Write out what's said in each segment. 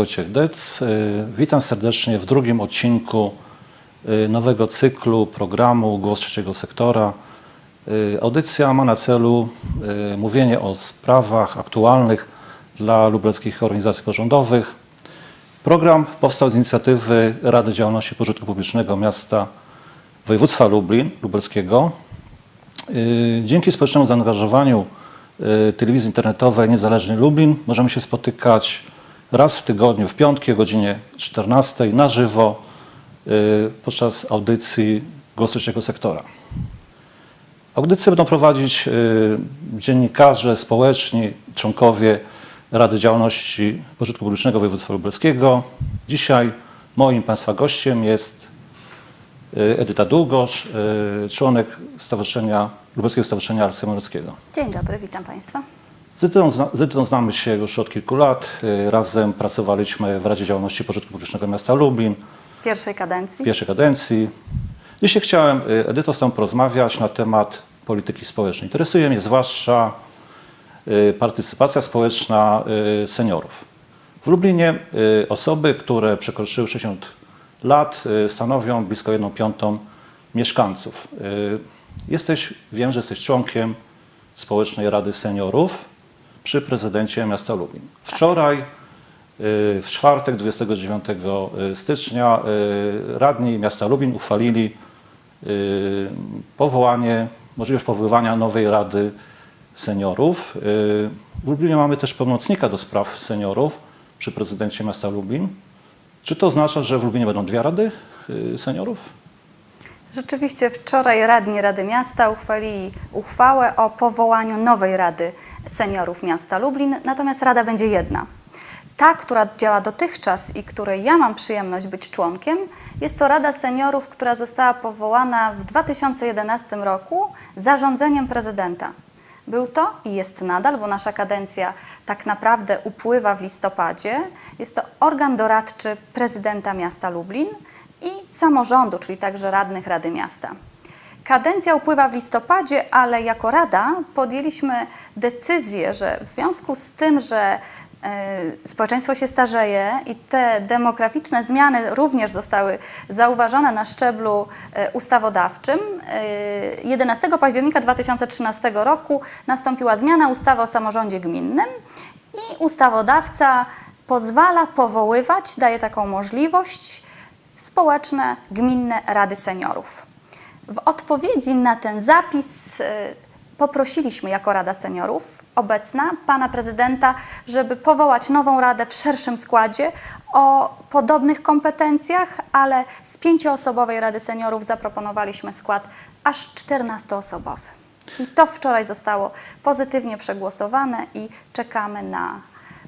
Wojciech Dec. Y, Witam serdecznie w drugim odcinku y, nowego cyklu programu Głos Trzeciego Sektora. Y, Audycja ma na celu mówienie o sprawach aktualnych dla lubelskich organizacji pozarządowych. Program powstał z inicjatywy Rady Działalności Pożytku Publicznego Miasta Województwa Lublin, Lubelskiego. Dzięki społecznemu zaangażowaniu telewizji internetowej Niezależny Lublin możemy się spotykać raz w tygodniu, w piątki o godzinie 14 na żywo y, podczas audycji Głos Trzeciego Sektora. Audycje będą prowadzić y, dziennikarze społeczni, członkowie Rady Działalności Pożytku Publicznego Województwa Lubelskiego. Dzisiaj moim Państwa gościem jest y, Edyta Długosz, członek Stowarzyszenia, Lubelskiego Stowarzyszenia Arcyjskiego Morskiego. Dzień dobry, witam Państwa. Z Edytą, zna- z Edytą znamy się już od kilku lat. Y, Razem pracowaliśmy w Radzie Działalności Pożytku Publicznego Miasta Lublin pierwszej kadencji. pierwszej kadencji. Dzisiaj chciałem, y, Edyto, z Tobą porozmawiać na temat polityki społecznej. Interesuje mnie zwłaszcza y, partycypacja społeczna seniorów. W Lublinie osoby, które przekroczyły 60 lat, stanowią blisko 1 piątą mieszkańców. Jesteś, wiem, że jesteś członkiem Społecznej Rady Seniorów przy prezydencie miasta Lublin. Wczoraj y, w czwartek 29 stycznia y, radni miasta Lublin uchwalili y, powołanie, możliwość powoływania nowej Rady Seniorów. Y, W Lublinie mamy też pełnomocnika do spraw seniorów przy prezydencie miasta Lublin. Czy to oznacza, że w Lublinie będą dwie rady y, seniorów? Rzeczywiście wczoraj radni Rady Miasta uchwalili uchwałę o powołaniu nowej Rady Seniorów Miasta Lublin, natomiast Rada będzie jedna. Ta, która działa dotychczas i której ja mam przyjemność być członkiem, jest to Rada Seniorów, która została powołana w 2011 roku zarządzeniem prezydenta. Był to i jest nadal, bo nasza kadencja tak naprawdę upływa w listopadzie. Jest to organ doradczy prezydenta miasta Lublin i samorządu, czyli także radnych Rady Miasta. Kadencja upływa w listopadzie, ale jako Rada podjęliśmy decyzję, że w związku z tym, że e, społeczeństwo się starzeje i te demograficzne zmiany również zostały zauważone na szczeblu e, ustawodawczym. E, 11 października 2013 roku nastąpiła zmiana ustawy o samorządzie gminnym i ustawodawca pozwala powoływać, daje taką możliwość, społeczne gminne rady seniorów. W odpowiedzi na ten zapis y, poprosiliśmy jako Rada Seniorów obecna pana prezydenta, żeby powołać nową radę w szerszym składzie o podobnych kompetencjach, ale z pięcioosobowej Rady Seniorów zaproponowaliśmy skład aż 14-osobowy. I to wczoraj zostało pozytywnie przegłosowane i czekamy na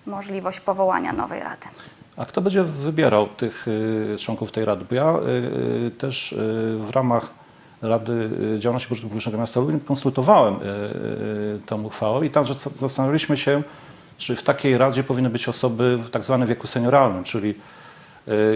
możliwość powołania nowej rady. A kto będzie wybierał tych y, członków tej rady? Bo ja y, y, też w ramach Rady Działalności Pożytku Publicznego Miasta Lublin konsultowałem tą uchwałę i co- zastanawialiśmy się, czy w takiej radzie powinny być osoby w tak zwanym wieku senioralnym, czyli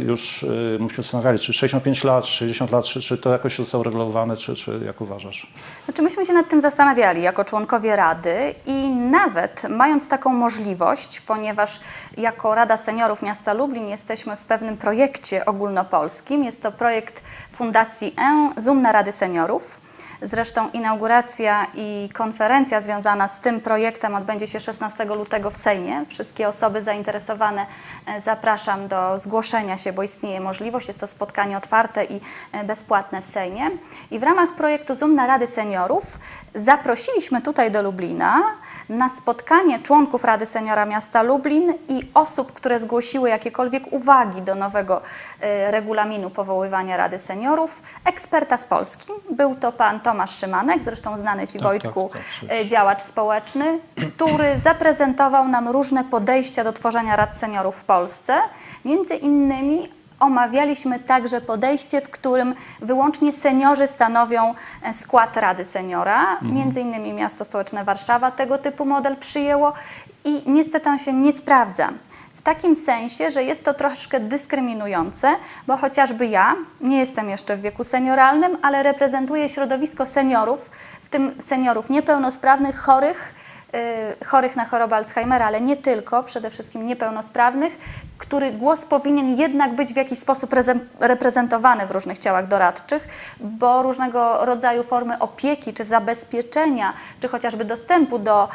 już y, myśmy zastanawiali, czy 65 lat, 60 lat, czy, czy to jakoś zostało regulowane, czy, czy jak uważasz? Znaczy myśmy się nad tym zastanawiali jako członkowie Rady i nawet mając taką możliwość, ponieważ jako Rada Seniorów Miasta Lublin jesteśmy w pewnym projekcie ogólnopolskim, jest to projekt Fundacji E, Zoom na Rady Seniorów. Zresztą inauguracja i konferencja związana z tym projektem odbędzie się 16 lutego w Sejmie. Wszystkie osoby zainteresowane e, zapraszam do zgłoszenia się, bo istnieje możliwość. Jest to spotkanie otwarte i e, bezpłatne w Sejmie. I w ramach projektu Zoom na Rady Seniorów zaprosiliśmy tutaj do Lublina na spotkanie członków Rady Seniora Miasta Lublin i osób, które zgłosiły jakiekolwiek uwagi do nowego e, regulaminu powoływania Rady Seniorów, eksperta z Polski. Był to pan Tomasz Szymanek, zresztą znany Ci Tak, Wojtku, tak, tak, działacz społeczny, który zaprezentował nam różne podejścia do tworzenia rad seniorów w Polsce. Między innymi omawialiśmy także podejście, w którym wyłącznie seniorzy stanowią e, skład Rady Seniora. Między innymi miasto stołeczne Warszawa tego typu model przyjęło i niestety on się nie sprawdza. W takim sensie, że jest to troszkę dyskryminujące, bo chociażby ja nie jestem jeszcze w wieku senioralnym, ale reprezentuję środowisko seniorów, w tym seniorów niepełnosprawnych, chorych, chorych na chorobę Alzheimera, ale nie tylko, przede wszystkim niepełnosprawnych, który głos powinien jednak być w jakiś sposób reprezentowany w różnych ciałach doradczych, bo różnego rodzaju formy opieki czy zabezpieczenia, czy chociażby dostępu do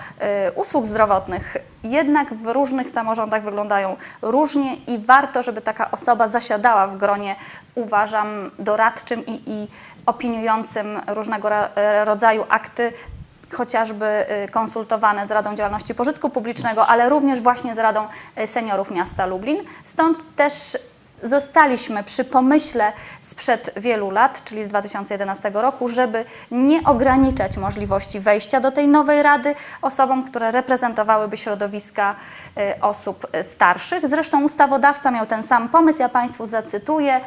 y, usług zdrowotnych jednak w różnych samorządach wyglądają różnie i warto, żeby taka osoba zasiadała w gronie, uważam, doradczym i, i opiniującym różnego rodzaju akty chociażby y, konsultowane z Radą Działalności Pożytku Publicznego, ale również właśnie z Radą y, Seniorów Miasta Lublin. Stąd też zostaliśmy przy pomyśle sprzed wielu lat, czyli z 2011 roku, żeby nie ograniczać możliwości wejścia do tej nowej rady osobom, które reprezentowałyby środowiska y, osób starszych. Zresztą ustawodawca miał ten sam pomysł, ja Państwu zacytuję.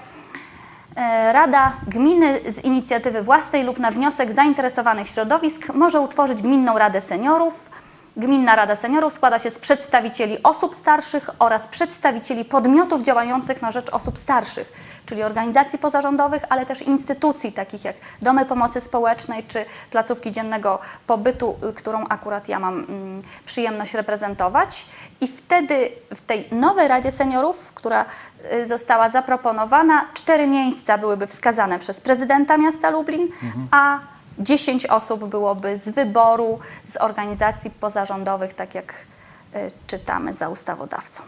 E, Rada gminy z inicjatywy własnej lub na wniosek zainteresowanych środowisk może utworzyć gminną radę seniorów. Gminna Rada Seniorów składa się z przedstawicieli osób starszych oraz przedstawicieli podmiotów działających na rzecz osób starszych, czyli organizacji pozarządowych, ale też instytucji takich jak domy pomocy społecznej czy placówki dziennego pobytu, y, którą akurat ja mam mm, przyjemność reprezentować. I wtedy w tej nowej Radzie Seniorów, która y, została zaproponowana, cztery miejsca byłyby wskazane przez prezydenta miasta Lublin, a 10 osób byłoby z wyboru, z organizacji pozarządowych, tak jak y, czytamy za ustawodawcą.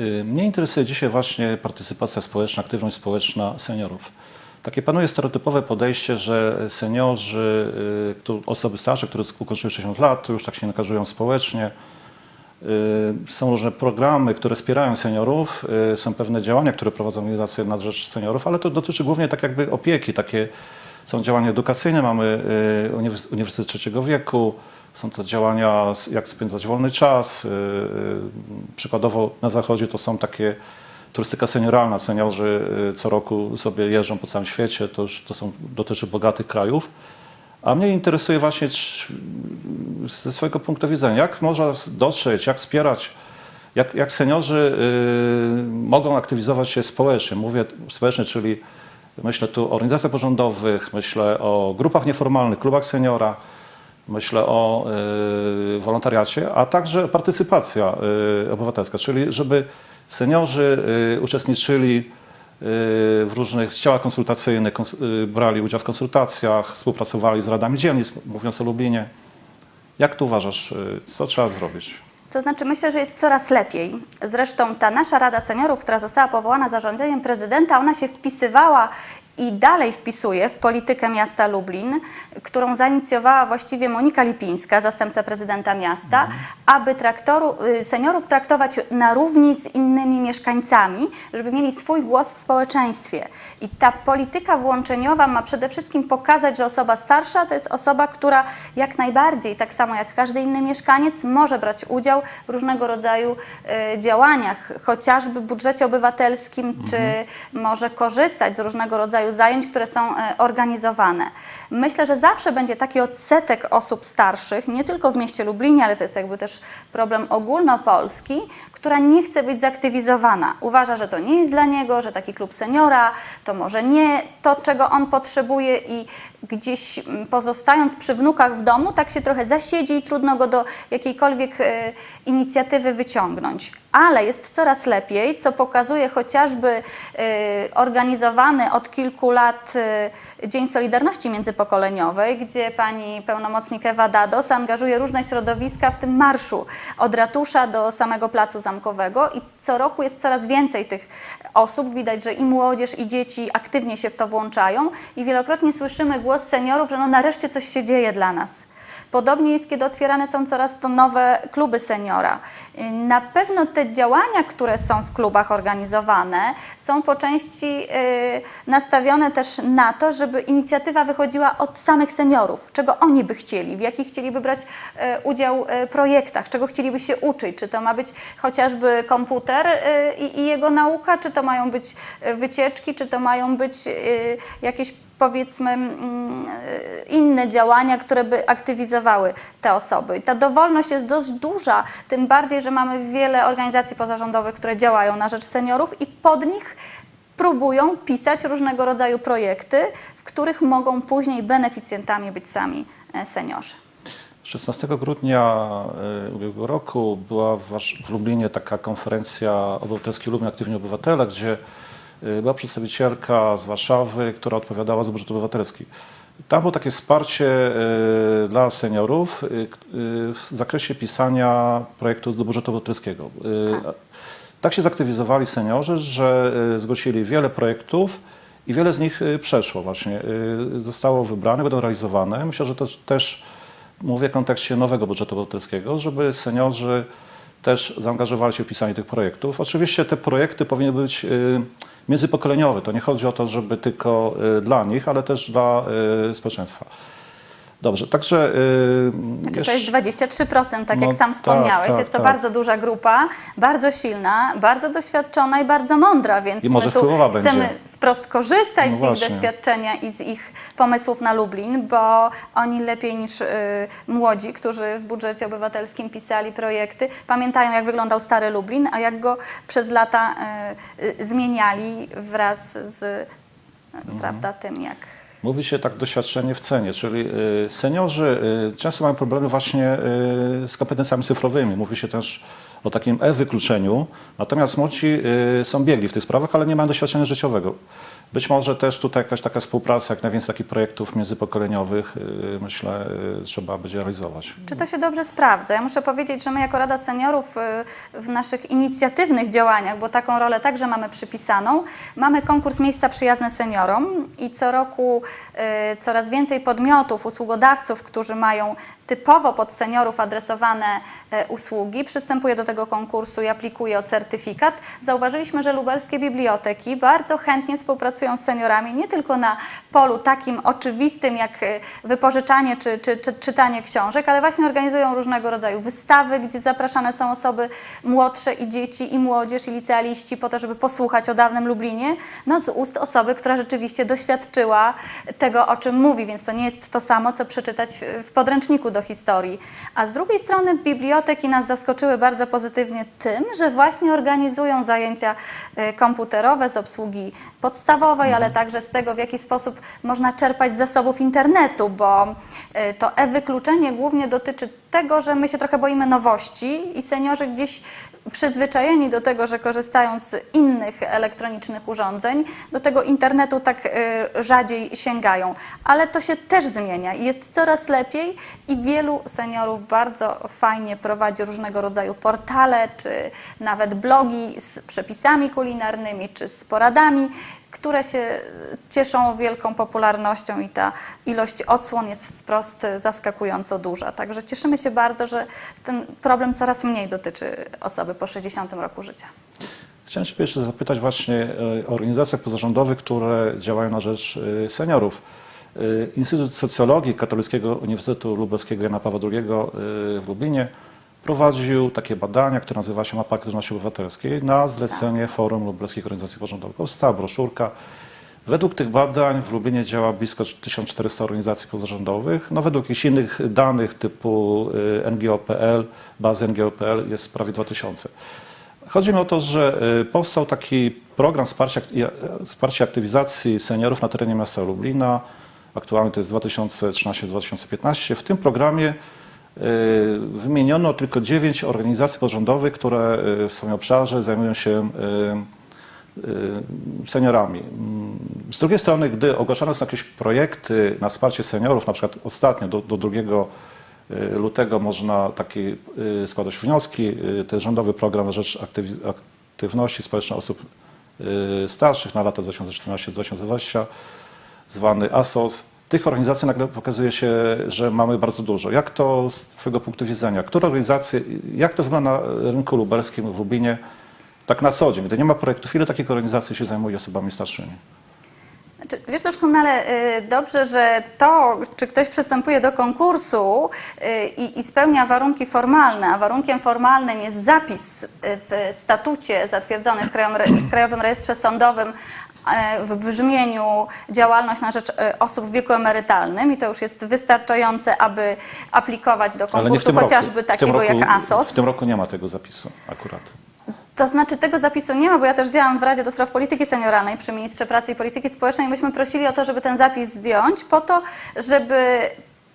Y, Mnie interesuje dzisiaj właśnie partycypacja społeczna, aktywność społeczna seniorów. Takie panuje stereotypowe podejście, że seniorzy, y, osoby starsze, które ukończyły 60 lat, już tak się angażują społecznie. Y, Są różne programy, które wspierają seniorów, są pewne działania, które prowadzą organizacje na rzecz seniorów, ale to dotyczy głównie tak jakby opieki. Takie są działania edukacyjne, mamy Uniwers- Uniwersytet Trzeciego Wieku, są to działania, jak spędzać wolny czas. y, y, Przykładowo na zachodzie to są takie turystyka senioralna. Seniorzy y, co roku sobie jeżdżą po całym świecie, to, już, to są, dotyczy bogatych krajów. A mnie interesuje właśnie ze swojego punktu widzenia, jak można dotrzeć, jak wspierać, jak, jak seniorzy mogą aktywizować się społecznie. Mówię społecznie, czyli myślę tu o organizacjach pozarządowych, myślę o grupach nieformalnych, klubach seniora, myślę o y, wolontariacie, a także partycypacja y, obywatelska, czyli żeby seniorzy y, uczestniczyli w różnych ciałach konsultacyjnych, kons- brali udział w konsultacjach, współpracowali z radami dzielnic, mówiąc o Lublinie. Jak tu uważasz, co trzeba zrobić? To znaczy, myślę, że jest coraz lepiej. Zresztą ta nasza Rada Seniorów, która została powołana zarządzeniem prezydenta, ona się wpisywała i dalej wpisuje w politykę miasta Lublin, którą zainicjowała właściwie Monika Lipińska, zastępca prezydenta miasta, aby traktoru, y, seniorów traktować na równi z innymi mieszkańcami, żeby mieli swój głos w społeczeństwie. I ta polityka włączeniowa ma przede wszystkim pokazać, że osoba starsza to jest osoba, która jak najbardziej, tak samo jak każdy inny mieszkaniec, może brać udział w różnego rodzaju y, działaniach, chociażby w budżecie obywatelskim, czy może korzystać z różnego rodzaju zajęć, które są y, organizowane. Myślę, że zawsze będzie taki odsetek osób starszych, nie tylko w mieście Lublinie, ale to jest jakby też problem ogólnopolski, która nie chce być zaktywizowana. Uważa, że to nie jest dla niego, że taki klub seniora to może nie to, czego on potrzebuje i gdzieś mm, pozostając przy wnukach w domu, tak się trochę zasiedzi i trudno go do jakiejkolwiek e, inicjatywy wyciągnąć. Ale jest coraz lepiej, co pokazuje chociażby e, organizowany od kilku lat e, Dzień Solidarności Międzypokoleniowej, gdzie pani pełnomocnik Ewa Dados angażuje różne środowiska w tym marszu od ratusza do samego placu i co roku jest coraz więcej tych osób. Widać, że i młodzież, i dzieci aktywnie się w to włączają i wielokrotnie słyszymy głos seniorów, że no nareszcie coś się dzieje dla nas. Podobnie jest, kiedy otwierane są coraz to nowe kluby seniora. Y, Na pewno te działania, które są w klubach organizowane, są po części y, nastawione też na to, żeby inicjatywa wychodziła od samych seniorów, czego oni by chcieli, w jakich chcieliby brać y, udział w projektach, czego chcieliby się uczyć, czy to ma być chociażby komputer y, i, jego nauka, czy to mają być y, wycieczki, czy to mają być y, jakieś powiedzmy mm, y, inne działania, które by aktywizowały te osoby. I ta dowolność jest dość duża, tym bardziej, że mamy wiele organizacji pozarządowych, które działają na rzecz seniorów i pod nich próbują pisać różnego rodzaju projekty, w których mogą później beneficjentami być sami e, seniorzy. 16 grudnia e, ubiegłego roku była w, Lublinie taka konferencja Obywatelski Lublin Aktywni Obywatele, gdzie e, była przedstawicielka z Warszawy, która odpowiadała za budżet obywatelski. Tam było takie wsparcie e, dla seniorów e, w zakresie pisania projektu do budżetu obywatelskiego. E, Tak się zaktywizowali seniorzy, że zgłosili wiele projektów i wiele z nich przeszło właśnie. Zostało wybrane, będą realizowane. Myślę, że to też mówię w kontekście nowego budżetu obywatelskiego, żeby seniorzy też zaangażowali się w pisanie tych projektów. Oczywiście te projekty powinny być y, międzypokoleniowe. To nie chodzi o to, żeby tylko y, dla nich, ale też dla y, społeczeństwa. Dobrze, także... y, Znaczy to jest 23%, tak No jak sam tak, wspomniałeś. tak, jest to tak. bardzo duża grupa, bardzo silna, bardzo doświadczona i bardzo mądra, więc I może my tu chcemy będzie. Wprost korzystać No z właśnie. ich doświadczenia i z ich pomysłów na Lublin, bo oni lepiej niż y, młodzi, którzy w budżecie obywatelskim pisali projekty, pamiętają jak wyglądał stary Lublin, a jak go przez lata y, y, zmieniali wraz z y, Mhm. prawda, tym, jak Mówi się tak doświadczenie w cenie, czyli y, seniorzy y, często mają problemy właśnie z kompetencjami cyfrowymi. Mówi się też o takim e-wykluczeniu, natomiast młodzi y, są biegli w tych sprawach, ale nie mają doświadczenia życiowego. Być może też tutaj jakaś taka współpraca, jak najwięcej takich projektów międzypokoleniowych, y, myślę, y, trzeba będzie realizować. Czy to się dobrze sprawdza? Ja muszę powiedzieć, że my jako Rada Seniorów w naszych inicjatywnych działaniach, bo taką rolę także mamy przypisaną, mamy konkurs Miejsca Przyjazne Seniorom i co roku coraz więcej podmiotów, usługodawców, którzy mają typowo pod seniorów adresowane e, usługi, przystępuje do tego konkursu i aplikuje o certyfikat. Zauważyliśmy, że lubelskie biblioteki bardzo chętnie współpracują z seniorami, nie tylko na polu takim oczywistym jak e, wypożyczanie czy, czy, czy czytanie książek, ale właśnie organizują różnego rodzaju wystawy, gdzie zapraszane są osoby młodsze i dzieci, i młodzież, i licealiści po to, żeby posłuchać o dawnym Lublinie, no z ust osoby, która rzeczywiście doświadczyła tego, o czym mówi, więc to nie jest to samo, co przeczytać w- w podręczniku do historii. A z drugiej strony biblioteki nas zaskoczyły bardzo pozytywnie tym, że właśnie organizują zajęcia y, komputerowe z obsługi podstawowej, ale także z tego, w jaki sposób można czerpać z zasobów internetu, bo y, to e-wykluczenie głównie dotyczy tego, że my się trochę boimy nowości i seniorzy gdzieś przyzwyczajeni do tego, że korzystają z innych elektronicznych urządzeń, do tego internetu tak y, rzadziej sięgają. Ale to się też zmienia i jest coraz lepiej i wielu seniorów bardzo fajnie prowadzi różnego rodzaju portale, czy nawet blogi z przepisami kulinarnymi, czy z poradami, które się cieszą wielką popularnością i ta ilość odsłon jest wprost zaskakująco duża. Także cieszymy się bardzo, że ten problem coraz mniej dotyczy osoby po 60 roku życia. Chciałem Cię jeszcze zapytać właśnie e, o organizacjach pozarządowych, które działają na rzecz e, seniorów. E, Instytut Socjologii Katolickiego Uniwersytetu Lubelskiego Jana Pawła II w Lublinie prowadził takie badania, które nazywa się Mapa Aktywności Obywatelskiej na zlecenie Forum Lubelskich Organizacji Pozarządowych. Powstała broszurka. Według tych badań w Lublinie działa blisko 1400 organizacji pozarządowych. No, według jakichś innych danych typu e, NGO.pl, bazy NGO.pl jest prawie 2000. Chodzi mi o to, że y, powstał taki program wsparcia, i- wsparcia aktywizacji seniorów na terenie miasta Lublina. Aktualnie to jest 2013-2015. W tym programie y, wymieniono tylko 9 organizacji pozarządowych, które y, w swoim obszarze zajmują się y, seniorami. Mm, Z drugiej strony, gdy ogłaszane są jakieś projekty na wsparcie seniorów, na przykład ostatnio do, do 2 y, lutego można takie y, składać wnioski, jest rządowy program na rzecz aktywności społecznej osób starszych na lata 2014-2020, zwany ASOS. Tych organizacji nagle pokazuje się, że mamy bardzo dużo. Jak to z Twojego punktu widzenia? Które organizacje, jak to wygląda na rynku lubelskim w Lublinie tak na co dzień? Gdy nie ma projektów, ile takich organizacji się zajmuje osobami starszymi? Znaczy, Wiesz doskonale y, dobrze, że to, czy ktoś przystępuje do konkursu y, i, i spełnia warunki formalne, a warunkiem formalnym jest zapis y, w statucie zatwierdzonym w Krajowym, Rejestrze Sądowym w brzmieniu działalność na rzecz y, osób w wieku emerytalnym i to już jest wystarczające, aby aplikować do konkursu roku. chociażby tym takiego roku- jak ASOS. W tym roku nie ma tego zapisu akurat. To znaczy tego zapisu nie ma, bo ja też działam w Radzie do Spraw Polityki Senioralnej przy Ministrze Pracy i Polityki Społecznej i myśmy prosili o to, żeby ten zapis zdjąć po to, żeby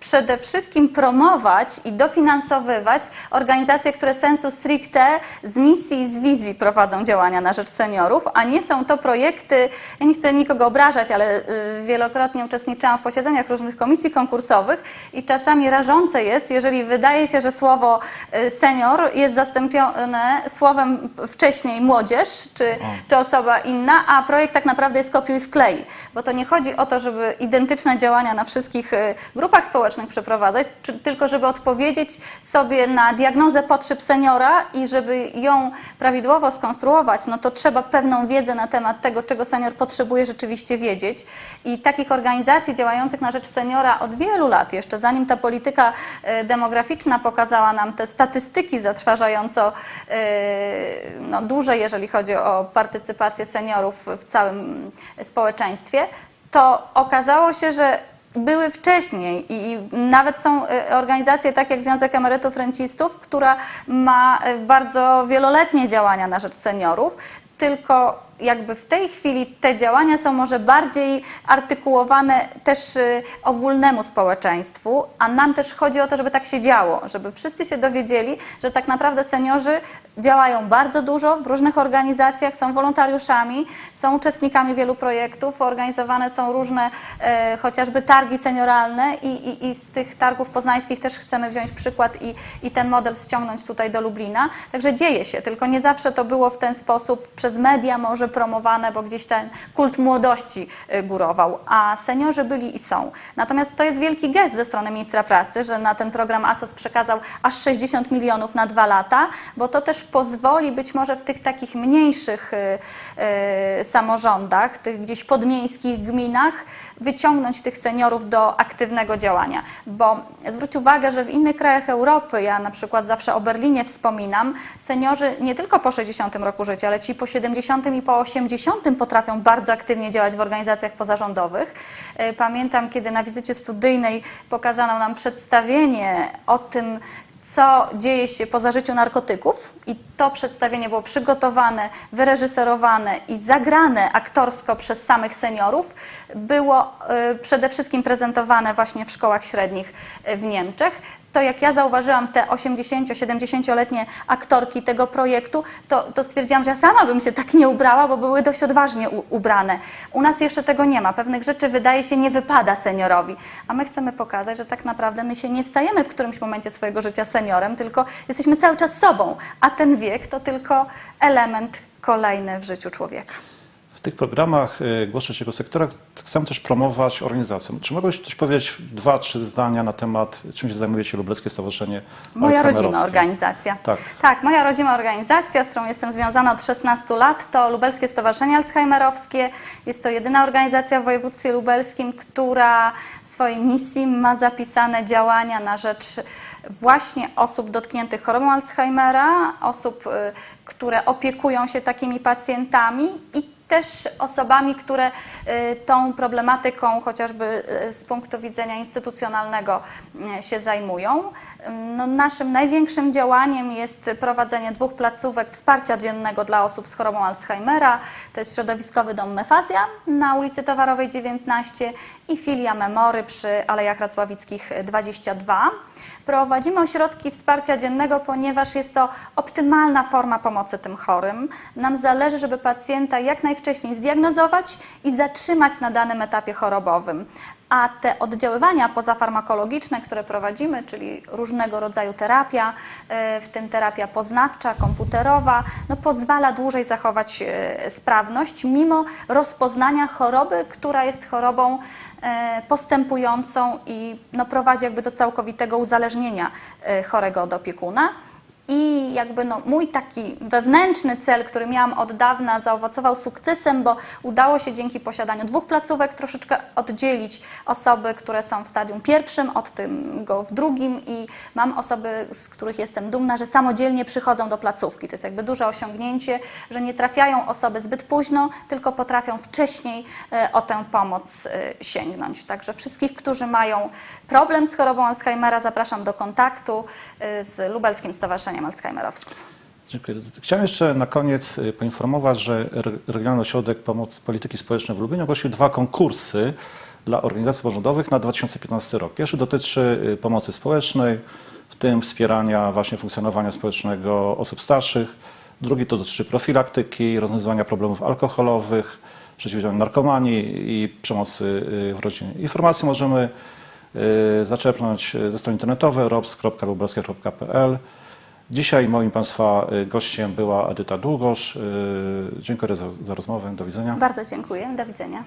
przede wszystkim promować i dofinansowywać organizacje, które sensu stricte z misji i z wizji prowadzą działania na rzecz seniorów, a nie są to projekty, ja nie chcę nikogo obrażać, ale y, wielokrotnie uczestniczyłam w posiedzeniach różnych komisji konkursowych i czasami rażące jest, jeżeli wydaje się, że słowo y, senior jest zastąpione słowem wcześniej młodzież czy, czy osoba inna, a projekt tak naprawdę jest kopiuj wklej, bo to nie chodzi o to, żeby identyczne działania na wszystkich y, grupach społecznych przeprowadzać, czy, tylko żeby odpowiedzieć sobie na diagnozę potrzeb seniora i żeby ją prawidłowo skonstruować, no to trzeba pewną wiedzę na temat tego, czego senior potrzebuje rzeczywiście wiedzieć. I takich organizacji działających na rzecz seniora od wielu lat, jeszcze zanim ta polityka e, demograficzna pokazała nam te statystyki zatrważająco e, no, duże, jeżeli chodzi o partycypację seniorów w całym społeczeństwie, to okazało się, że były wcześniej i nawet są e, organizacje takie jak Związek Emerytów Rencistów, która ma e, bardzo wieloletnie działania na rzecz seniorów, tylko jakby w tej chwili te działania są może bardziej artykułowane też y, ogólnemu społeczeństwu, a nam też chodzi o to, żeby tak się działo, żeby wszyscy się dowiedzieli, że tak naprawdę seniorzy działają bardzo dużo w różnych organizacjach, są wolontariuszami, są uczestnikami wielu projektów, organizowane są różne e, chociażby targi senioralne i, i, i z tych targów poznańskich też chcemy wziąć przykład i, i ten model ściągnąć tutaj do Lublina. Także dzieje się, tylko nie zawsze to było w ten sposób przez media może promowane, bo gdzieś ten kult młodości y, górował, a seniorzy byli i są. Natomiast to jest wielki gest ze strony ministra pracy, że na ten program ASOS przekazał aż 60 milionów na dwa lata, bo to też pozwoli być może w tych takich mniejszych y, y, samorządach, tych gdzieś podmiejskich gminach wyciągnąć tych seniorów do aktywnego działania. Bo zwróć uwagę, że w innych krajach Europy, ja na przykład zawsze o Berlinie wspominam, seniorzy nie tylko po 60 roku życia, ale ci po 70 i po 80 potrafią bardzo aktywnie działać w organizacjach pozarządowych. E, Pamiętam, kiedy na wizycie studyjnej pokazano nam przedstawienie o tym, co dzieje się po zażyciu narkotyków i to przedstawienie było przygotowane, wyreżyserowane i zagrane aktorsko przez samych seniorów, było y, przede wszystkim prezentowane właśnie w szkołach średnich y, w Niemczech. To jak ja zauważyłam te 80-70-letnie aktorki tego projektu, to, to stwierdziłam, że ja sama bym się tak nie ubrała, bo były dość odważnie u, ubrane. U nas jeszcze tego nie ma. Pewnych rzeczy wydaje się nie wypada seniorowi, a my chcemy pokazać, że tak naprawdę my się nie stajemy w którymś momencie swojego życia seniorem, tylko jesteśmy cały czas sobą, a ten wiek to tylko element kolejny w życiu człowieka. W tych programach y, Głos Trzeciego Sektora chcemy też promować organizację. Czy mogłeś coś powiedzieć, dwa, trzy zdania na temat, czym się zajmuje się Lubelskie Stowarzyszenie Moja rodzima organizacja. Tak. tak, moja rodzima organizacja, z którą jestem związana od 16 lat, to Lubelskie Stowarzyszenie Alzheimerowskie. Jest to jedyna organizacja w województwie lubelskim, która w swojej misji ma zapisane działania na rzecz właśnie osób dotkniętych chorobą Alzheimera, osób, y, które opiekują się takimi pacjentami i też osobami, które y, tą problematyką chociażby y, z punktu widzenia instytucjonalnego y, się zajmują. No, naszym największym działaniem jest prowadzenie dwóch placówek wsparcia dziennego dla osób z chorobą Alzheimera. To jest środowiskowy dom Mefazja na ulicy Towarowej 19 i filia Memory przy Alejach Racławickich 22. Prowadzimy ośrodki wsparcia dziennego, ponieważ jest to optymalna forma pomocy tym chorym. Nam zależy, żeby pacjenta jak najwcześniej zdiagnozować i zatrzymać na danym etapie chorobowym. A te oddziaływania pozafarmakologiczne, które prowadzimy, czyli różnego rodzaju terapia, e, w tym terapia poznawcza, komputerowa, no pozwala dłużej zachować e, sprawność, mimo rozpoznania choroby, która jest chorobą e, postępującą i no, prowadzi jakby do całkowitego uzależnienia chorego od opiekuna. I jakby no, mój taki wewnętrzny cel, który miałam od dawna, zaowocował sukcesem, bo udało się dzięki posiadaniu dwóch placówek troszeczkę oddzielić osoby, które są w stadium pierwszym od tego w drugim i mam osoby, z których jestem dumna, że samodzielnie przychodzą do placówki. To jest jakby duże osiągnięcie, że nie trafiają osoby zbyt późno, tylko potrafią wcześniej e, o tę pomoc e, sięgnąć. Także wszystkich, którzy mają problem z chorobą Alzheimera, zapraszam do kontaktu e, z Lubelskim Stowarzyszeniem Alzheimerowskim. Dziękuję. Chciałem jeszcze na koniec y, poinformować, że Re- Regionalny Ośrodek Pomocy Polityki Społecznej w Lublinie ogłosił dwa konkursy dla organizacji pozarządowych na 2015 rok. Pierwszy dotyczy y, pomocy społecznej, w tym wspierania właśnie funkcjonowania społecznego osób starszych. Drugi to dotyczy profilaktyki, rozwiązywania problemów alkoholowych, przeciwdziałania narkomanii i przemocy y, w rodzinie. Informacje możemy zaczerpnąć ze strony internetowej robs.lubelskie.pl. Dzisiaj moim Państwa y, gościem była Edyta Długosz. Y, Dziękuję za, za rozmowę. Do widzenia. Bardzo dziękuję. Do widzenia.